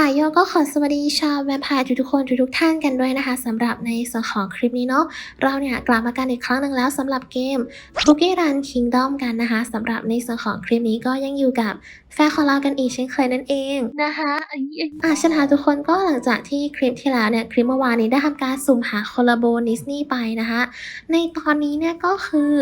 อายโยก็ขอสวัสดีชาวแวมไพร์ทุกๆคนทุกๆท่านกันด้วยนะคะสำหรับในส่วนของคลิปนี้เนาะเราเนี่ยกลับมากันอีกครั้งหนึ่งแล้วสำหรับเกม Cookie Run Kingdom กันนะคะสำหรับในส่วนของคลิปนี้ก็ยังอยู่กับ แฟนของเรากันอีกเช่นเคยนั่นเองนะคะอะชนะทุกคนก็หลังจากที่คลิปที่แล้วเนี่ยคลิปเมื่อวานนี้ได้ทำการสุ่มหาคอลลาโบนิสนีย์ไปนะคะในตอนนี้เนี่ยก็คือ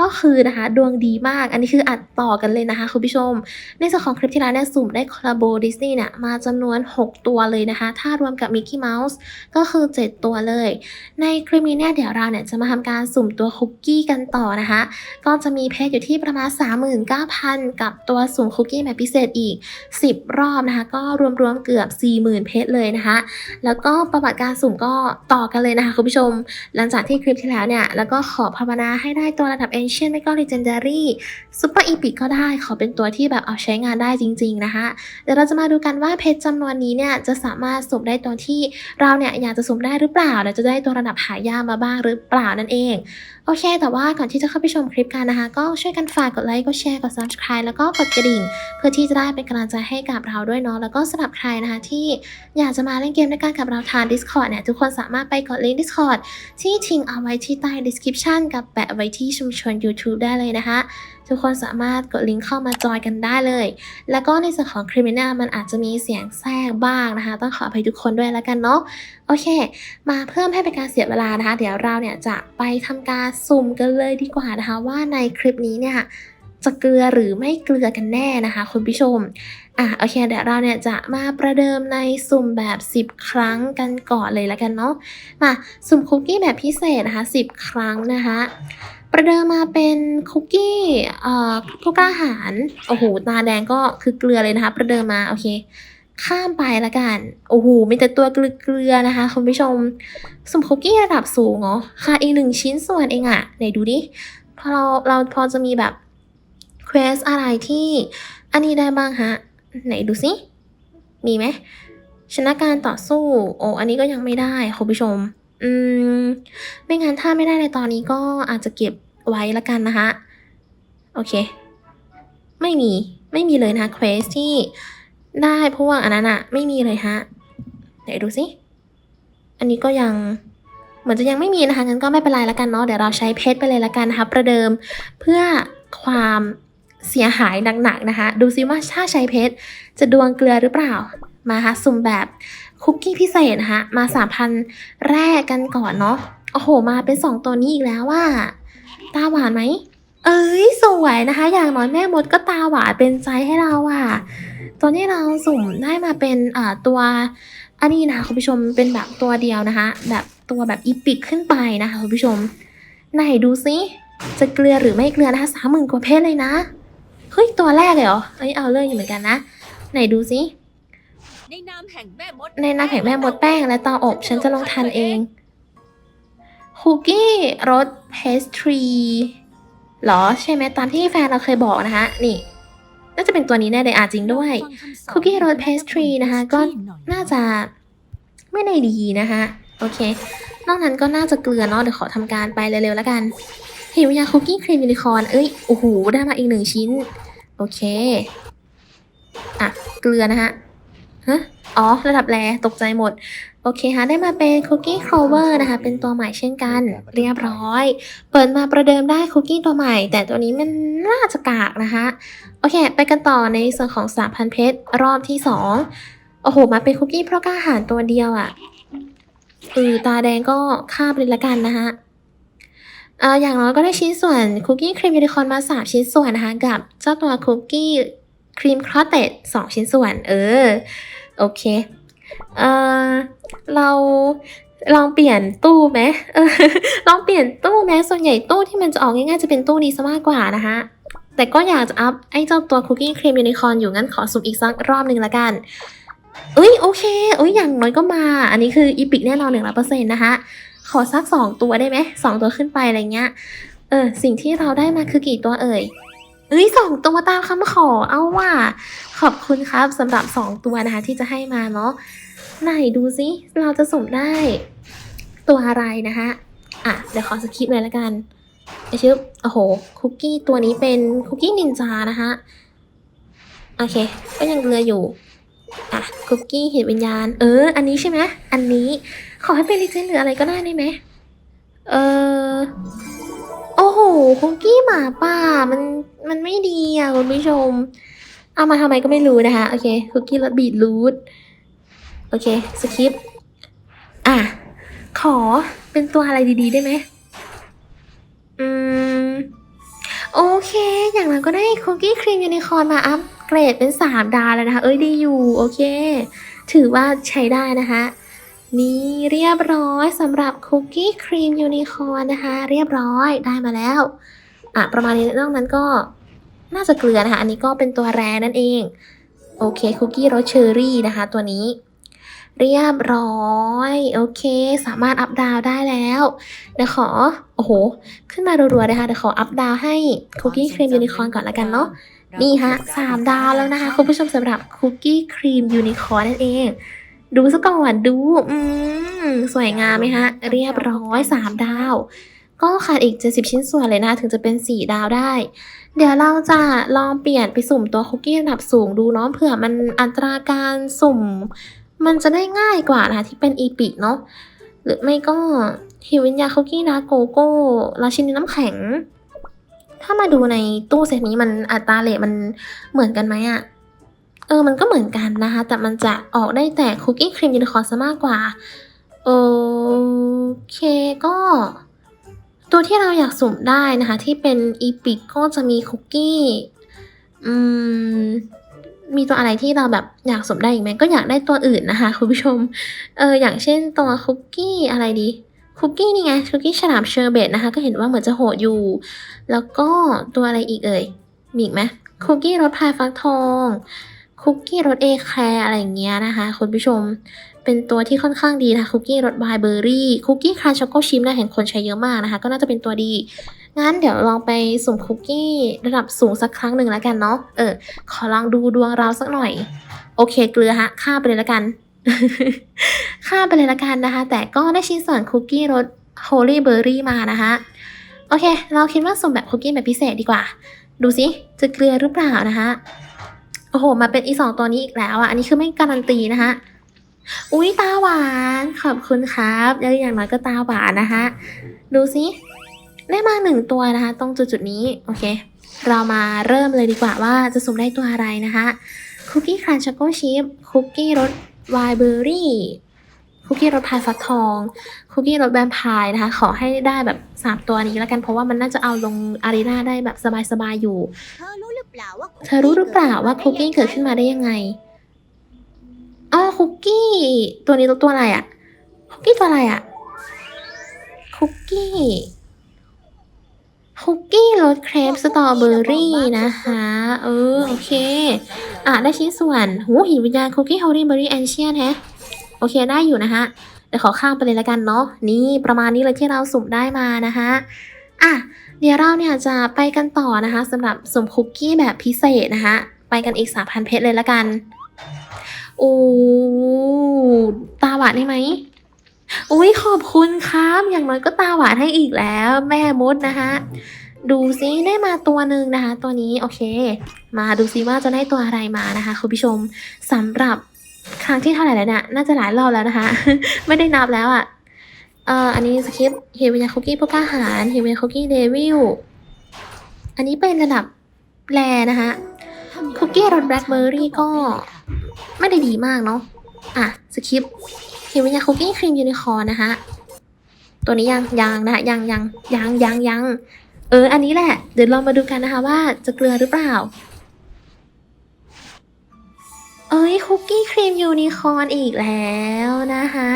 ก็คือนะคะดวงดีมาก อันนี้คืออัดต่อกันเลยนะคะคุณผู้ชม ในส่วนของคลิปที่แล้วเนี่ยสุ่มได้คอลลาโบดิสนีย์เนี่ยมาจำนวน 6 ตัวเลยนะคะ ถ้ารวมกับมิกกี้เมาส์ก็คือ 7 ตัวเลย ในคลิปนี้เนี่ยเดี๋ยวเราเนี่ยจะมาทำการสุ่มตัวคุกกี้กันต่อนะคะ ก็จะมีเพจอยู่ที่ประมาณ 39,000 กับตัวสุ่มคุกกี้แบบพิเศษอีก 10 รอบนะคะ ก็รวมๆเกือบ 40,000 เพจเลยนะคะ แล้วก็ประวัติการสุ่มก็ต่อกันเลยนะคะคุณผู้ชม หลังจากที่คลิปที่แล้วเนี่ย แล้วก็ขอภาวนาให้ได้ตัวระดับ Ancient ไม่ก็ Legendary Super Epic ก็ได้ ขอเป็นตัวที่แบบเอาใช้งานได้จริง ๆนะคะ เดี๋ยวเราจะมาดูกันว่าเพชรจำนวนนี้เนี่ยจะสามารถสุ่มได้ตัวที่เราเนี่ยอยากจะสุ่มได้หรือเปล่า เราจะได้ตัวระดับหายากมาบ้างหรือเปล่านั่นเองโอเค แต่ว่าก่อนที่จะเข้าไปชมคลิปกันนะคะ ก็ช่วยกันฝากกดไลค์ กดแชร์ กด subscribe แล้วก็กดกระดิ่ง เพื่อที่จะได้เป็นกำลังใจให้กับเราด้วยเนาะ แล้วก็สำหรับใครนะคะที่อยากจะมาเล่นเกมด้วยกันกับเราทาง Discord เนี่ย ทุกคนสามารถไปกดลิงก์ Discord ที่ทิ้งเอาไว้ที่ใต้ description กับแปะไว้ที่ชุมชน YouTube ได้เลยนะคะ ทุกคนสามารถกดลิงก์เข้ามาจอยกันได้เลย แล้วก็ในส่วนของ Criminal มันอาจจะมีเสียงแทรกบ้างนะคะ ต้องขออภัยทุกคนด้วยแล้วกันเนาะ โอเค มาเพิ่มให้เป็นการเสียเวลานะคะ เดี๋ยวเราเนี่ยจะไปทำการสุ่มกันเลยดีกว่านะคะว่าในคลิปนี้เนี่ยจะเกลือหรือไม่เกลือกันแน่นะคะ คุณผู้ชม อะโอเคเดี๋ยวเราเนี่ยจะมาประเดิมในสุ่มแบบ 10 ครั้งกันก่อนเลยแล้วกันเนาะ มาสุ่มคุกกี้แบบพิเศษนะคะ 10 ครั้งนะคะ ประเดิมมาเป็นคุกกี้เอ่อผู้กล้าหาญ โอ้โหตาแดงก็คือเกลือเลยนะคะ ประเดิมมาโอเค ข้ามไปละกัน โอ้โหมีแต่ตัวเกลือๆนะคะ คุณผู้ชมสุ่มคุกกี้ระดับสูงเหรอค่ะอีกหนึ่งชิ้นส่วนเองอะไหนดูดิพอเราเราพอจะมีแบบเควสอะไรที่อันนี้ได้บ้างฮะ ไหนดูสิ มีไหมชนะการต่อสู้ โอ้อันนี้ก็ยังไม่ได้คุณผู้ชม อืม ไม่งั้นถ้าไม่ได้ในตอนนี้ก็อาจจะเก็บไว้ละกันนะคะ โอเค ไม่มี ไม่มีเลยนะเควสที่ ได้พวกอันนั้นอะไม่มีเลยฮะไหนดูสิ อันนี้ก็ยังเหมือนจะยังไม่มีนะคะงั้นก็ไม่เป็นไรละกันเนาะเดี๋ยวเราใช้เพชรไปเลยละกันนะคะประเดิมเพื่อความเสียหายหนักๆนะคะ ดูซิว่าถ้าใช้เพชรจะดวงเกลือหรือเปล่ามาค่ะสุ่มแบบคุกกี้พิเศษนะคะมาสามพันแรกกันก่อนเนาะโอ้โห มาเป็นสองตัวนี้อีกแล้วว่าตาหวานไหม เอ้ยสวยนะคะ อย่างน้อยแม่มดก็ตาหวานเป็นใจให้เราอะ ตอนนี้เราสุ่มได้มาเป็นอ่าตัวอันนี้นะคะคุณผู้ชมเป็นแบบตัวเดียวนะคะ แบบตัวแบบอีพิกขึ้นไปนะคะคุณผู้ชมไหนดูซิจะเกลือหรือไม่เกลือนะคะสามหมื่นกว่าเพชรเลยนะเฮ้ยตัวแรกเลยเหรอเอ้ยเอาเลยอยู่เหมือนกันนะ ไหนดูซิในนามแห่งแม่มดในน้ำแข็งแม่มดแป้งและเตาอบ ฉันจะลองทานเองคุกกี้รสเพสทรี หรอใช่ไหมตามที่แฟนเราเคยบอกนะคะ นี่ น่าจะเป็นตัวนี้แน่เลยอะจริงด้วยคุกกี้รสเพสทรีนะคะ ก็น่าจะไม่ในดีนะคะโอเค นอกนั้นก็น่าจะเกลือเนาะเดี๋ยวขอทำการไปเร็วๆแล้วกันหิวยาคุกกี้ครีมยูนิคอนเอ้ยโอ้โหได้มาอีกหนึ่งชิ้น โอเค อะ เกลือนะคะ ฮะ อ๋อ ระดับแรตกใจหมด โอเคค่ะ ได้มาเป็นคุกกี้โคลเวอร์นะคะ เป็นตัวใหม่เช่นกัน เรียบร้อย เปิดมาประเดิมได้คุกกี้ตัวใหม่ แต่ตัวนี้มันน่าจะกากนะคะ โอเค ไปกันต่อในส่วนของ3,000เพชรรอบที่2โอ้โห มาเป็นคุกกี้เพราะกล้าหารตัวเดียวอะ่ะเออตาแดงก็คาบเลยละกันนะคะเอ่ออย่างน้อยก็ได้ชิ้นส่วนคุกกี้ครีมยูนิคอร์นมา3ชิ้นส่วนนะคะ กับเจ้าตัวคุกกี้ ครีมครอสเตด2ชิ้นส่วน เออ โอเค เออเราลองเปลี่ยนตู้ไหมเออ ลองเปลี่ยนตู้ไหมส่วนใหญ่ตู้ที่มันจะออกง่ายๆจะเป็นตู้นี้ซะมากกว่านะคะแต่ก็อยากจะอัพไอ้เจ้าตัวคุกกี้ครีมยูนิคอร์นอยู่งั้นขอสุ่มอีกสักรอบหนึ่งละกันเอ้ยโอเคเอ้ยอย่างน้อยก็มา อันนี้คืออีพิกแน่นอนหนึ่งร้อยเปอร์เซ็นต์นะคะขอสักสองตัวได้ไหมสองตัวขึ้นไปอะไรเงี้ยเออสิ่งที่เราได้มาคือกี่ตัวเอ่ย เอ้ยสองตัวตามคำขอเอาว่าขอบคุณครับสำหรับสองตัวนะคะที่จะให้มาเนาะไหนดูซิเราจะสุ่มได้ ตัวอะไรนะคะอะเดี๋ยวขอสคิปเลยละกันไอชื่อโอ้โห คุกกี้ตัวนี้เป็นคุกกี้นินจานะคะโอเค ก็ยังเกลืออยู่อะคุกกี้เห็นวิญญาณ เออ อันนี้ใช่ไหมอันนี้ ขอให้เป็นลิเจนหรืออะไรก็ได้ได้ไหมเออ โอ้โหคุกกี้หมาป่ามันมันไม่ดีอะคุณผู้ชม เอามาทำไมก็ไม่รู้นะคะ โอเคคุกกี้รสบีทรูทโอเคสคริปต์อะ ขอเป็นตัวอะไรดีๆ ได้ไหมอืม โอเค อย่างนั้นก็ได้คุกกี้ครีมยูนิคอร์นมาอัพเกรดเป็น 3 ดาวแล้วนะคะ เอ้ยดีอยู่ โอเค ถือว่าใช้ได้นะคะ นี่เรียบร้อยสำหรับคุกกี้ครีมยูนิคอร์นนะคะ เรียบร้อยได้มาแล้ว อะ ประมาณนี้นอกนั้นก็น่าจะเกลือนะคะ อันนี้ก็เป็นตัวแรนั่นเอง โอเคคุกกี้รสเชอร์รี่นะคะ ตัวนี้ เรียบร้อย โอเค สามารถอัพดาวได้แล้วเดี๋ยวขอ โอ้โห ขึ้นมารัวๆเลยค่ะเดี๋ยวขออัพดาวให้คุกกี้ครีมยูนิคอร์นก่อนละกันเนาะนี่ฮะสามดาวแล้วนะคะ คุณผู้ชมสำหรับคุกกี้ครีมยูนิคอร์นนั่นเอง ดูซะก่อนดู อืม สวยงามไหมฮะ เรียบร้อยสามดาว ก็ขาดอีก 70 ชิ้นส่วนเลยนะ ถึงจะเป็น 4 ดาวได้ เดี๋ยวเราจะลองเปลี่ยนไปสุ่มตัวคุกกี้ระดับสูงดูเนาะเผื่อมันอัตราการสุ่ม มันจะได้ง่ายกว่านะที่เป็นอีพิเนาะหรือไม่ก็ฮิวินยาคุกกี้ดาโกโก้ราชินีน้ำแข็ง ถ้ามาดูในตู้เซตนี้มันอัตราเรทมันเหมือนกันไหมอะ เออมันก็เหมือนกันนะคะ แต่มันจะออกได้แต่คุกกี้ครีมยูนิคอร์นซะมากกว่า โอเคก็ ตัวที่เราอยากสุ่มได้นะคะ ที่เป็นอีพิกก็จะมีคุกกี้อืมมีตัวอะไรที่เราแบบอยากสมได้อีกไหมก็อยากได้ตัวอื่นนะคะคุณผู้ชม เอออย่างเช่นตัวคุกกี้อะไรดี คุกกี้นี่ไงคุกกี้ฉลามเชอร์เบตนะคะ ก็เห็นว่าเหมือนจะโหดอยู่ แล้วก็ตัวอะไรอีกเอ่ยมีอีกไหมคุกกี้รสพายฟักทอง คุกกี้รสเอแคร์อะไรอย่างเงี้ยนะคะคุณผู้ชม เป็นตัวที่ค่อนข้างดีนะคะคุกกี้รสบายเบอร์รี่คุกกี้ครันช็อกโกชิมนะเห็นคนใช้เยอะมากนะคะ ก็น่าจะเป็นตัวดี งั้นเดี๋ยวลองไปสุ่มคุกกี้ระดับสูงสักครั้งหนึ่งแล้วกันเนาะเออ ขอลองดูดวงเราสักหน่อย โอเคเกลือฮะค่าไปเลยละกันค่าไปเลยละกันนะคะ แต่ก็ได้ชิ้นส่วนคุกกี้รสโฮลี่เบอร์รี่มานะคะโอเค เราคิดว่าสุ่มแบบคุกกี้แบบพิเศษดีกว่า ดูสิจะเกลือหรือเปล่านะคะ โอ้โห มาเป็นอีสองตัวนี้อีกแล้วอะ อันนี้คือไม่การันตีนะคะอุ้ยตาหวาน ขอบคุณครับแล้วอย่างน้อยก็ตาหวานนะคะ ดูสิได้มาหนึ่งตัวนะคะ ตรงจุดจุดนี้ โอเค เรามาเริ่มเลยดีกว่าว่าจะสุ่มได้ตัวอะไรนะคะคุกกี้ครันช็อกโกชิพคุกกี้รสไวน์เบอร์รี่คุกกี้รสพายฟักทอง คุกกี้รสแวมพร์นะคะ ขอให้ได้แบบ 3 ตัวนี้แล้วกันเพราะว่ามันน่าจะเอาลงอารีนาได้แบบสบายๆอยู่ เธอรู้หรือเปล่าว่าคุกกี้เกิดขึ้นมาได้ยังไงอ๋อคุกกี้ ตัวนี้ตัวอะไรอะคุกกี้ตัวอะไรอะคุกกี้คุกกี้รสเครปสตรอเบอรี่นะคะ เออ โอเค อะ ได้ชิ้นส่วน หูหินวิญญาณคุกกี้ฮอลลี่เบอรี่แอนเชียนแฮะ โอเคได้อยู่นะคะเดี๋ยวขอข้ามไปเลยละกันเนาะนี่ประมาณนี้เลยที่เราสุ่มได้มานะคะอะ เดี๋ยวเราเนี่ยจะไปกันต่อนะคะสำหรับสมคุกกี้แบบพิเศษนะคะ ไปกันอีก3,000เพชรเลยละกันโอ้ตาหวานได้ไหมอุ้ยขอบคุณครับ อย่างน้อยก็ตาหวานให้อีกแล้ว แม่มดนะคะดูซิได้มาตัวหนึ่งนะคะ ตัวนี้โอเค มาดูซิว่าจะได้ตัวอะไรมานะคะคุณผู้ชมสำหรับครั้งที่เท่าไหร่แล้วเนี่ยน่าจะหลายรอบแล้วนะคะ ไม่ได้นับแล้วอะ่ะ อ่ออันนี้สคริปต์เฮวิยาคุกกี้ผู้กล้าหาญเฮวิยาคุกกี้เดวิลอันนี้เป็นระดับแรนะคะคุกกี้รสแบล็คเบอร์รี่ก็ไม่ได้ดีมากเนาะอะสคริปต์เฮวิยาคุกกี้ครีมยูนิคอร์นะคะตัวนี้ยังยังนะคะยังยังยังยังยังเออ อันนี้แหละ เดี๋ยวเรามาดูกันนะคะว่าจะเกลือหรือเปล่า เอ้ยคุกกี้ครีมยูนิคอร์นอีกแล้วนะคะ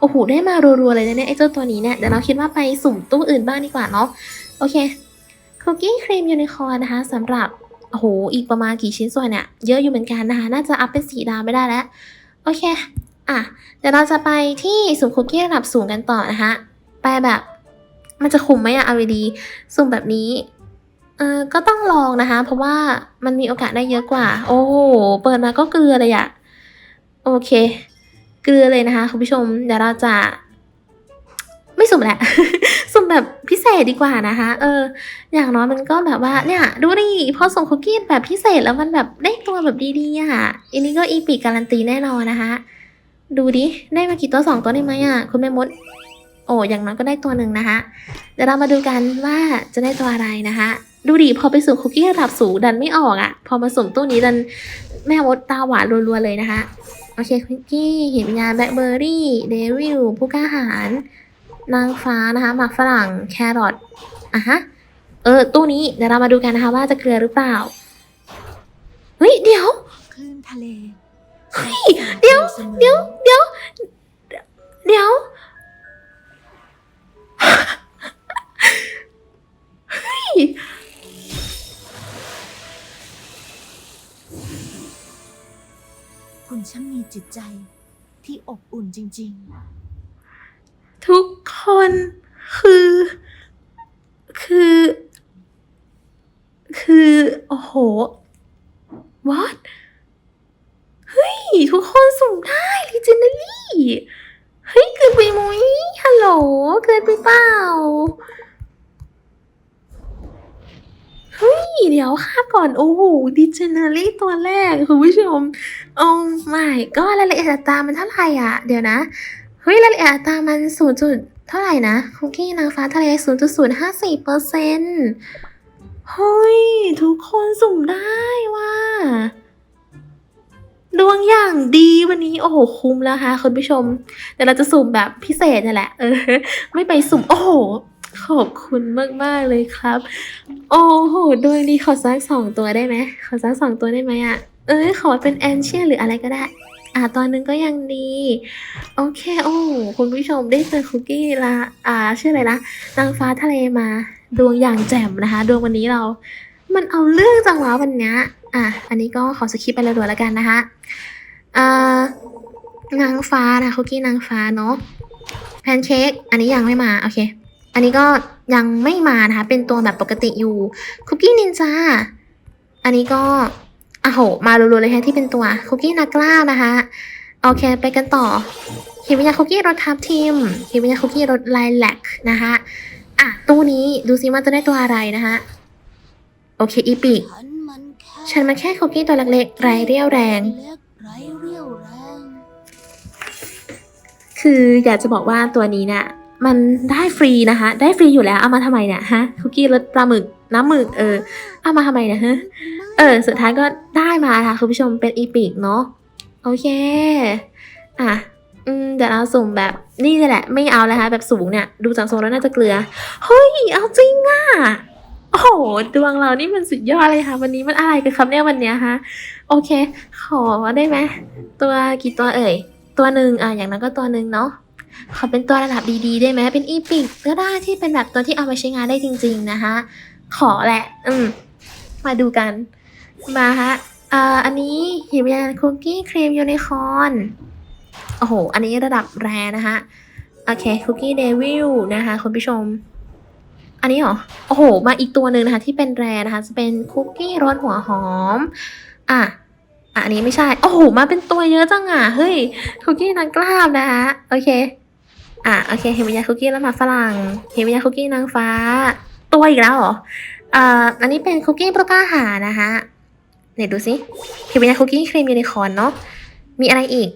โอ้โหได้มารัวๆเลยนะเนี่ยไอ้เจ้าตัวนี้เนี่ยเดี๋ยวเราคิดว่าไปสุ่มตู้อื่นบ้างดีกว่าเนาะโอเคคุกกี้ครีมยูนิคอร์นนะคะสำหรับโอ้โหอีกประมาณกี่ชิ้นส่วนเนี่ยเยอะอยู่เหมือนกันนะคะน่าจะอัพเป็นสีดาวไม่ได้แล้วโอเคอะเดี๋ยวเราจะไปที่สุ่มคุกกี้ระดับสูงกันต่อนะคะไปแบบมันจะคุ้มไหมอะเอาดีสุ่มแบบนี้เออก็ต้องลองนะคะ เพราะว่ามันมีโอกาสได้เยอะกว่า โอ้โหเปิดมาก็เกลือเลยอะโอเค เกลือเลยนะคะคุณผู้ชมเดี๋ยวเราจะ ไม่สุ่มแหละสุ่มแบบพิเศษดีกว่านะคะ เออ อย่างน้อยมันก็แบบว่าเนี่ย ดูดิพอส่งคุกกี้แบบพิเศษแล้วมันแบบได้ตัวแบบดีๆอะอันนี้ก็อีปีการันตีแน่นอนนะคะ ดูดิได้มากี่ตัวสองตัวได้ไหมอะคุณแม่มดโอ้อย่างน้อยก็ได้ตัวหนึ่งนะคะเดี๋ยวเรามาดูกันว่าจะได้ตัวอะไรนะคะดูดิพอไปสุ่มคุกกี้ระดับสูงดันไม่ออกอะ พอมาสุ่มตู้นี้ดันแม่มดตาหวานรัวๆเลยนะคะ โอเคคุกกี้เห็นวิญญาณแบล็คเบอร์รี่เดวิลผู้กล้าหาญนางฟ้านะคะหมากฝรั่งแครอทอะฮะเออตู้นี้เดี๋ยวเรามาดูกันนะคะว่าจะเกลือหรือเปล่าเฮ้ยเดี๋ยวคลื่นทะเลเฮ้ยเดี๋ยวเดี๋ยว จิตใจที่อบอุ่นจริง ทุกคนคือ คือ คือ โอ้โห what เฮ้ย ทุกคนสุ่มได้ legendary เฮ้ย เกินไปมุ้ยฮัลโหล เกินไปเปล่า เฮ้ย เดี๋ยวค่า ก่อนโอ้โห legendary ตัวแรกคุณผู้ชมโอ้ my ก็รายละเอียดอัตรามันเท่าไหร่อะ เดี๋ยวนะเฮ้ยรายละเอียดอัตรามันศูนย์จุดเท่าไหร่นะคุกกี้นางฟ้าทะเลศูนย์จุดศูนย์ห้าสี่เปอร์เซ็นต์เฮ้ย ทุกคนสุ่มได้ว่าดวงอย่างดีวันนี้โอ้โหคุ้มแล้วค่ะคุณผู้ชมเดี๋ยวเราจะสุ่มแบบพิเศษนี่แหละ เออ ไม่ไปสุ่มโอ้โห ขอบคุณมากๆเลยครับ โอ้โหดวงดีขอสักสองตัวได้ไหมขอสักสองตัวได้ไหมอะ เอ้ยขอเป็นแอนเชียหรืออะไรก็ได้ อ่าตอนนึงก็ยังดี โอเค โอ้คุณผู้ชมได้เจอคุกกี้ละอ่าชื่ออะไรนะนางฟ้าทะเลมา ดวงอย่างแจ่มนะคะ ดวงวันนี้เรา มันเอาเรื่องจังหวะวันนี้อะอันนี้ก็ขอสคิปไปเลยด่วนแล้วกันนะคะอ่านางฟ้านะคุกกี้นางฟ้าเนาะแพนเค้กอันนี้ยังไม่มา โอเค อันนี้ก็ยังไม่มานะคะ เป็นตัวแบบปกติอยู่คุกกี้นินจาอันนี้ก็อะโหมารัวๆเลยฮะที่เป็นตัวคุกกี้นากล้านะคะโอเคไปกันต่อหิมะยาคุกกี้รสทับทิมหิมะยาคุกกี้รสไลแลกนะคะอะตู้นี้ดูซิว่าจะได้ตัวอะไรนะคะโอเคอีปีกฉันมันแค่ฉันมาแค่คุกกี้ตัวเล็กๆไรเรี่ยวแรงเล็กไร้เรี่ยวแรง คืออยากจะบอกว่าตัวนี้เนี่ย มันได้ฟรีนะคะ ได้ฟรีอยู่แล้วเอามาทำไมเนี่ยฮะคุกกี้รสปลาหมึกน้ำหมึกเออเอามาทำไมเนี่ยฮะเออสุดท้ายก็ได้มาค่ะคุณผู้ชมเป็นอีพิกเนาะโอเคอะอืมเดี๋ยวเราสุ่มแบบนี่แหละ ไม่เอาแล้วค่ะแบบสูงเนี่ย ดูจากทรงแล้วน่าจะเกลือเฮ้ยเอาจริงอะโอ้โหดวงเรานี่มันสุดยอดเลยค่ะ วันนี้มันอะไรกันครับเนี่ยวันเนี้ยฮะโอเค ขอได้ไหมตัวกี่ตัวเอ่ยตัวหนึ่งอะอย่างนั้นก็ตัวหนึ่งเนาะ ขอเป็นตัวระดับดีๆ ได้ไหมเป็นอีพิกก็ได้ที่เป็นแบบตัวที่เอาไปใช้งานได้จริง ๆนะคะ ขอแหละ อืม มาดูกัน มาฮะอ่าอันนี้หิมยานคุกกี้ครีมยูนิคอร์นโอ้โห อันนี้ระดับแรนะคะโอเคคุกกี้เดวิลนะคะคุณผู้ชม อันนี้เหรอ โอ้โห มาอีกตัวหนึ่งนะคะ ที่เป็นแรนะคะ จะเป็นคุกกี้รสหัวหอม อะอะอันนี้ไม่ใช่ โอ้โห มาเป็นตัวเยอะจังอะ เฮ้ย คุกกี้นางกล้ามนะคะ โอเค อะโอเคเฮมิยาคุกกี้แล้วมาฝรั่งเฮมิยาคุกกี้นางฟ้า ตัวอีกแล้วเหรออ่าอันนี้เป็นคุกกี้ปลากล้าหานะคะเดี๋ยวดูสิเฮมิยาคุกกี้ครีมยูนิคอร์นเนาะมีอะไรอีก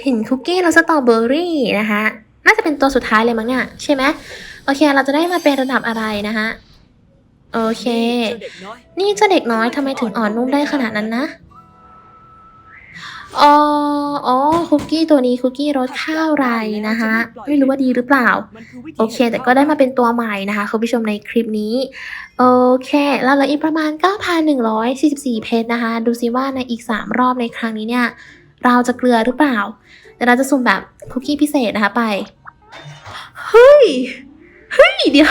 เห็นคุกกี้รสสตรอเบอรี่นะคะน่าจะเป็นตัวสุดท้ายเลยมั้งเนี่ยใช่ไหมโอเค เราจะได้มาเป็นระดับอะไรนะคะโอเค นี่เจ้าเด็กน้อยทำไมถึงอ่อนนุ่มได้ขนาดนั้นนะอ๋ออ๋อ คุกกี้ตัวนี้คุกกี้รสข้าวไรนะคะไม่รู้ว่าดีหรือเปล่ามันคือวิธีโอเค แต่ก็ได้มาเป็นตัวใหม่นะคะคุณผู้ชมในคลิปนี้ โอเคเราเหลืออีกประมาณ 9,144 เพชรนะคะ ดูซิว่าในอีก 3 รอบในครั้งนี้เนี่ย เราจะเกลือหรือเปล่า แต่เราจะสุ่มแบบคุกกี้พิเศษนะคะไป เฮ้ย เฮ้ย เดี๋ยว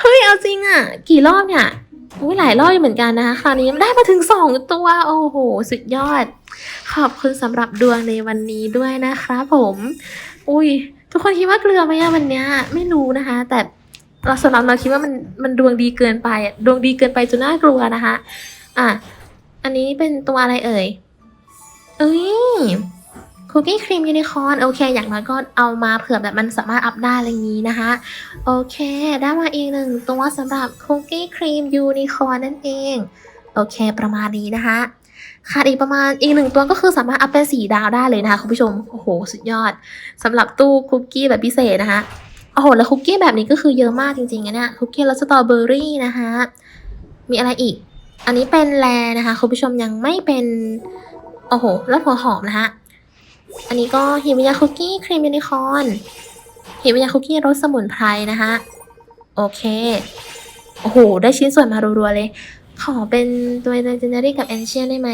เฮ้ย เอาจริงอะกี่รอบเนี่ย อุ้ยหลายรอบอยู่เหมือนกันนะคะคราวนี้ได้มาถึงสองตัว โอ้โห สุดยอด ขอบคุณสำหรับดวงในวันนี้ด้วยนะคะผม อุ้ย ทุกคนคิดว่าเกลือไหมอะวันเนี้ยไม่รู้นะคะ แต่เราสำหรับเราคิดว่ามันมันดวงดีเกินไปดวงดีเกินไปจนน่ากลัวนะคะ อะ อันนี้เป็นตัวอะไรเอ่ยเอ้ย คุกกี้ครีมยูนิคอร์นโอเค อย่างน้อยก็เอามาเผื่อแบบมันสามารถอัพได้อะไรอย่างนี้นะคะโอเค ได้มาอีกหนึ่งตัวสำหรับคุกกี้ครีมยูนิคอร์นนั่นเองโอเค ประมาณนี้นะคะขาดอีกประมาณอีกหนึ่งตัวก็คือสามารถอัพเป็นสีดาวได้เลยนะคะคุณผู้ชมโอ้โห สุดยอดสำหรับตู้คุกกี้แบบพิเศษนะคะโอ้โหแล้วคุกกี้แบบนี้ก็คือเยอะมากจริงๆนะเนี่ยคุกกี้รสสตรอเบอรี่นะคะมีอะไรอีก อันนี้เป็นแลนะคะคุณผู้ชมยังไม่เป็นโอ้โหรสหัวหอมนะคะ อันนี้ก็ฮิมิยาคุกกี้ครีมยูนิคอร์นฮิมิยาคุกกี้รสสมุนไพรนะคะ โอเค โอ้โห ได้ชิ้นส่วนมารัวๆเลย ขอเป็นตัว legendary กับ ancient ได้ไหม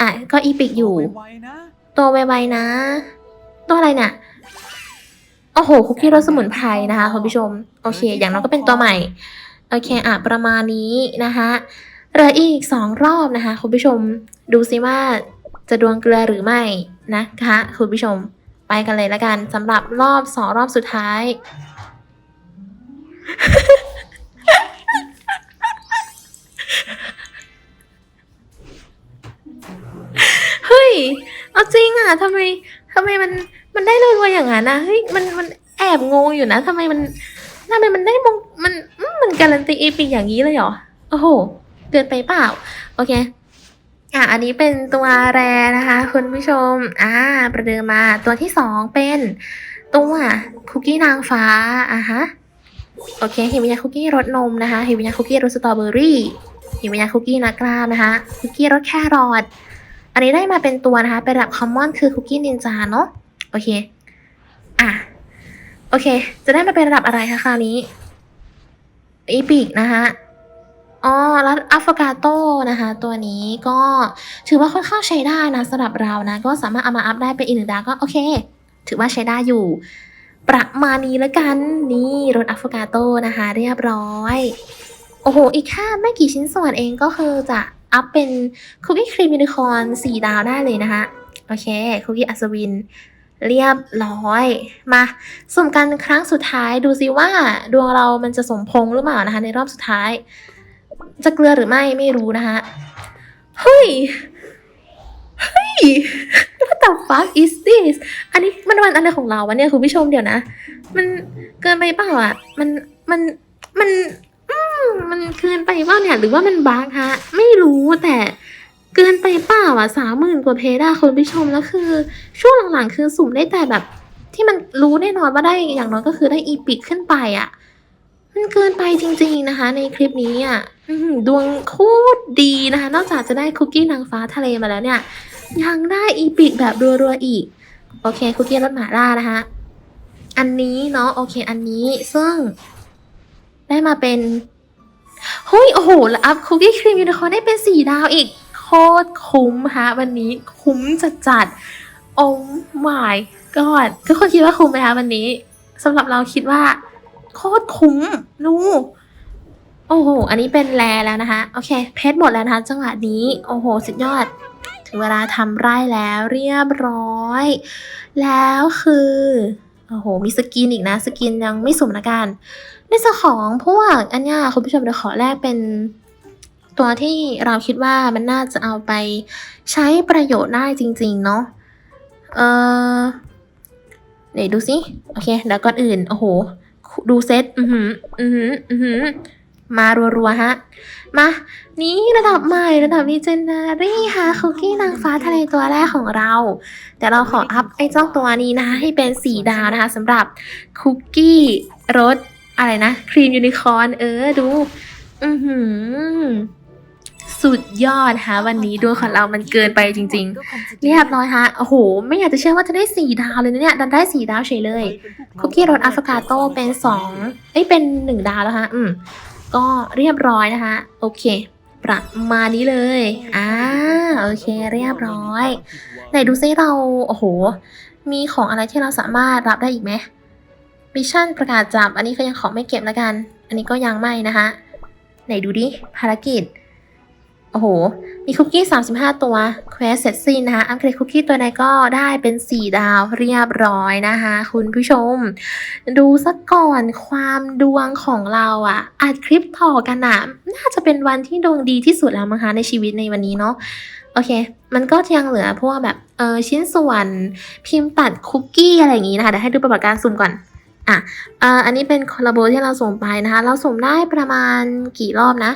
อะ ก็อีพิกอยู่ ตัวไวๆนะ ตัวอะไรเนี่ยโอ้โห คุกกี้รสสมุนไพรนะคะคุณผู้ชม โอเค อย่างน้อยก็เป็นตัวใหม่ โอเค อะ ประมาณนี้นะคะเหลืออีกสองรอบนะคะคุณผู้ชม ดูซิว่าจะดวงเกลือหรือไม่ นะคะคุณผู้ชมไปกันเลยละกันสำหรับรอบสองรอบสุดท้าย เฮ้ย เอาจริงอะทำไมทำไมมันมันได้รัวๆอย่างนั้นนะเฮ้ยมันมันแอบงงอยู่นะทำไมมันทำไมมันได้มงมันมมันการันตีเอปีอย่างนี้เลยเหรอโอ้โห เกินไปเปล่า โอเค อะอันนี้เป็นตัวแรนะคะ คุณผู้ชม อ่า ประเดิมมาตัวที่สองเป็นตัวคุกกี้นางฟ้า อะฮะ โอเคฮิมิยาคุกกี้รสนมนะคะฮิมิยาคุกกี้รสสตรอเบอรี่ฮิมิยาคุกกี้นักกล้ามนะคะ คุกกี้รสแครอท อันนี้ได้มาเป็นตัวนะคะ เป็นระดับคอมมอนคือคุกกี้นินจาเนาะ โอเค อะ โอเค จะได้มาเป็นระดับอะไรคะคราวนี้อีพิกนะคะ อ๋อแล้วอัฟกาโตนะคะ ตัวนี้ก็ถือว่าค่อนข้างใช้ได้นะสำหรับเรานะ ก็สามารถเอามาอัพได้เป็นอีกหนึ่งดาวก็โอเค ถือว่าใช้ได้อยู่ ประมาณนี้แล้วกัน นี่รถอัฟกาโตนะคะ เรียบร้อย โอ้โห อีกแค่ไม่กี่ชิ้นส่วนเองก็คือจะอัพเป็นคุกกี้ครีมยูนิคอร์นสี่ดาวได้เลยนะคะ โอเค คุกกี้อัศวิน เรียบร้อย มาสุ่มกันครั้งสุดท้ายดูซิว่าดวงเรามันจะสมพงหรือเปล่านะคะ ในรอบสุดท้าย จะเกลือหรือไม่ไม่รู้นะคะเฮ้ย เฮ้ย what the fuck is this อันนี้มันวันอะไรของเราวะเนี่ยคุณผู้ชมเดี๋ยวนะ มันเกินไปเปล่าอะ มัน มัน มันมันเกินไปเปล่าเนี่ย หรือว่ามันบั๊กฮะ ไม่รู้แต่เกินไปเปล่าอะสามหมื่นกว่าเพจอะคุณผู้ชมแล้วคือ ช่วงหลังๆคือสุ่มได้แต่แบบ ที่มันรู้แน่นอนว่าได้อย่างน้อยก็คือได้อีพิกขึ้นไปอะ มันเกินไปจริง ๆนะคะ ในคลิปนี้อะดวงโคตรดีนะคะ นอกจากจะได้คุกกี้นางฟ้าทะเลมาแล้วเนี่ย ยังได้อีพิกแบบรัวๆอีก โอเค คุกกี้รสหมาล่านะคะ อันนี้เนาะโอเค อันนี้ซึ่ง ได้มาเป็นเฮ้ยโอ้โหแล้วอัพคุกกี้ครีมยูนิคอร์ได้เป็นสี่ดาวอีก โคตรคุ้มฮะวันนี้คุ้มจัดจัดๆโอ้ my god ทุกคนคิดว่าคุ้มไหมคะวันนี้สำหรับเราคิดว่า โคตรคุ้มดูโอ้โห อันนี้เป็นแลแล้วนะคะ โอเค เพชรหมดแล้วนะคะ จังหวะนี้ โอ้โห สุดยอด ถึงเวลาทำไร่แล้วเรียบร้อย แล้วคือ โอ้โห มีสกินอีกนะ สกินยังไม่สุ่มละกัน ในส่วนของพวกอันเนี้ยคุณผู้ชมเดี๋ยวขอแรกเป็นตัวที่เราคิดว่ามันน่าจะเอาไปใช้ประโยชน์ได้จริง ๆ เนาะ เออไหนดูสิ โอเคเดี๋ยวก่อนอื่น โอ้โห ดูเซตอือหืออือหืออือหือมารัวๆฮะ มา นี่ระดับใหม่ระดับวิจินารีค่ะคุกกี้นางฟ้าทะเลตัวแรกของเรา แต่เราขออัพไอ้เจ้าตัวนี้นะคะให้เป็นสีดาวนะคะสำหรับคุกกี้รสอะไรนะ ครีมยูนิคอร์นเออดู อือหือ สุดยอดค่ะวันนี้ดวงของเรามันเกินไปจริงๆเรียบร้อยฮะโอ้โห ไม่อยากจะเชื่อว่าจะได้สี่ดาวเลยนะเนี่ยดันได้สี่ดาวเฉยเลย คุกกี้รสอะโฟกาโต้เป็นสองเอ้ยเป็นหนึ่งดาวแล้วฮะอืมก็เรียบร้อยนะคะ โอเค ประมาณนี้เลยอ่าโอเค เรียบร้อยไหนดูซิเราโอ้โห มีของอะไรที่เราสามารถรับได้อีกไหมมิชชั่นประกาศจับ อันนี้ก็ยังขอไม่เก็บแล้วกัน อันนี้ก็ยังไม่นะคะไหนดูดิภารกิจ โอ้โห มีคุกกี้ 35 ตัวเควสเสร็จสิ้นนะคะอัปเกรดคุกกี้ตัวใดก็ได้เป็น 4 ดาวเรียบร้อยนะคะ คุณผู้ชม ดูสักก่อนความดวงของเราอะอัดคลิปต่อกันอะน่าจะเป็นวันที่ดวงดีที่สุดแล้วมั้งคะในชีวิตในวันนี้เนาะโอเค มันก็ยังเหลือพวกแบบเออชิ้นส่วนพิมพ์ตัดคุกกี้อะไรอย่างงี้นะคะเดี๋ยวให้ดูประวัติการสุ่มก่อนอะอ่ออันนี้เป็นคอลลาโบที่เราส่งไปนะคะ เราส่งได้ประมาณกี่รอบนะ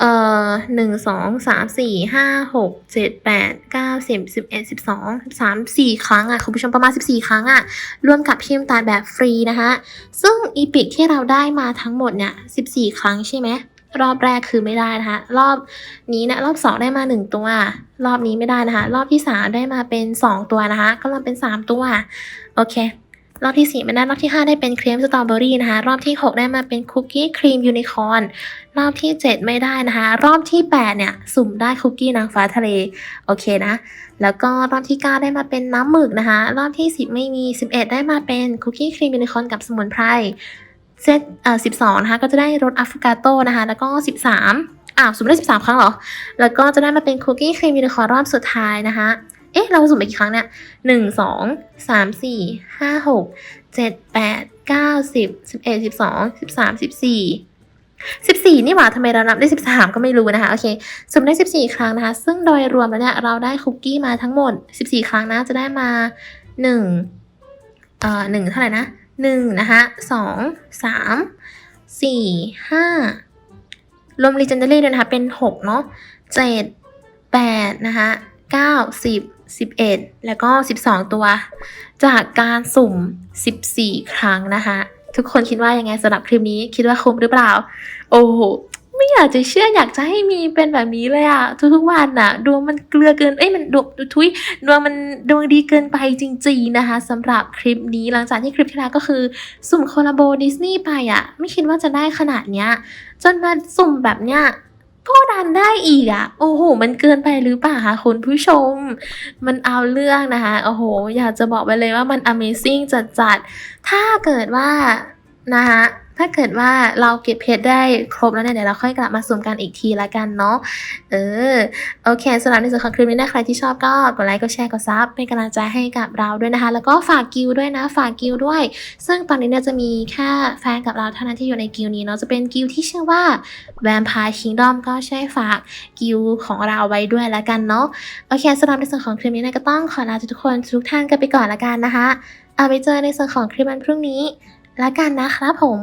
เอ่อหนึ่งสองสามสี่ห้าหกเจ็ดแปดเก้าสิบสิบเอ็ดสิบสองสามสี่ครั้งอะคุณผู้ชมประมาณสิบสี่ครั้งอะรวมกับพิมพ์ตัดแบบฟรีนะคะซึ่งอีพิกที่เราได้มาทั้งหมดเนี่ยสิบสี่ครั้งใช่ไหมรอบแรกคือไม่ได้นะคะ รอบนี้เนะรอบสองได้มาหนึ่งตัว รอบนี้ไม่ได้นะคะ รอบที่สามได้มาเป็นสองตัวนะคะ ก็รวมเป็นสามตัว โอเค รอบที่สี่ไม่ได้รอบที่ห้าได้เป็นครีมสตรอเบอรี่นะคะ รอบที่หกได้มาเป็นคุกกี้ครีมยูนิคอร์นรอบที่เจ็ดไม่ได้นะคะ รอบที่แปดเนี่ย สุ่มได้คุกกี้นางฟ้าทะเล โอเคนะ แล้วก็รอบที่เก้าได้มาเป็นน้ำหมึกนะคะ รอบที่สิบไม่มีสิบเอ็ดได้มาเป็นคุกกี้ครีมยูนิคอร์นกับสมุนไพร เซตเอ่อสิบสองนะคะ ก็จะได้รสอะฟกาโต้นะคะ แล้วก็สิบสามอ้าวสุ่มได้สิบสามครั้งเหรอ แล้วก็จะได้มาเป็นคุกกี้ครีมยูนิคอร์นรอบสุดท้ายนะคะ เอ๊ะ เราสุ่มไปกี่ครั้งเนี่ยหนึ่งสองสามสี่ห้าหกเจ็ดแปดเก้าสิบสิบเอ็ดสิบสองสิบสามสิบสี่สิบสี่นี่หว่าทำไมเรานับได้สิบสามก็ไม่รู้นะคะ โอเค สุ่มได้สิบสี่ครั้งนะคะ ซึ่งโดยรวมแล้วเนี่ย เราได้คุกกี้มาทั้งหมดสิบสี่ครั้งนะ จะได้มาหนึ่งเอ่อหนึ่งเท่าไหร่นะหนึ่งนะคะสองสามสี่ห้ารวม legendary ด้วยนะคะ เป็นหกเนาะเจ็ดแปดนะคะเก้าสิบ สิบเอ็ดแล้วก็สิบสองตัว จากการสุ่มสิบสี่ครั้งนะคะ ทุกคนคิดว่ายังไงสำหรับคลิปนี้คิดว่าคุ้มหรือเปล่า โอ้โหไม่อยากจะเชื่ออยากจะให้มีเป็นแบบนี้เลยอะทุกๆวันอะดวงมันเกลือเกินเอ้ยมันดวงทุยดวงมันดวงดีเกินไปจริงๆนะคะสำหรับคลิปนี้หลังจากที่คลิปที่แล้วก็คือ สุ่มคอลลาโบดิสนีย์ไปอะไม่คิดว่าจะได้ขนาดเนี้ยจนมาสุ่มแบบเนี้ย ก็ดันได้อีกอะโอ้โห มันเกินไปหรือเปล่าคะคุณผู้ชม มันเอาเรื่องนะคะโอ้โห อยากจะบอกไปเลยว่ามัน Amazing จัดๆถ้าเกิดว่านะคะ ถ้าเกิดว่าเราเก็บเพชรได้ครบแล้วเนี่ยเดี๋ยวเราค่อยกลับมาสุ่มกันอีกทีละกันเนาะเออโอเคสำหรับในส่วนของคลิปนี้นะใครที่ชอบก็กดไลค์กดแชร์กดซับเป็นกำลังใจให้กับเราด้วยนะคะ แล้วก็ฝากกิลด้วยนะ ฝากกิลด้วย ซึ่งตอนนี้เนี่ยจะมีแค่แฟนกับเราเท่านั้นที่อยู่ในกิลนี้เนาะจะเป็นกิลที่ชื่อว่า Vampire Kingdom ก็ช่วยฝากกิลของเราไว้ด้วยละกันเนาะโอเคสำหรับในส่วนของคลิปนี้เนี่ยก็ต้องขอลาทุกคนทุกท่านกันไปก่อนละกันนะคะเอาไปเจอในส่วนของคลิปวันพรุ่งนี้ละกันนะครับผม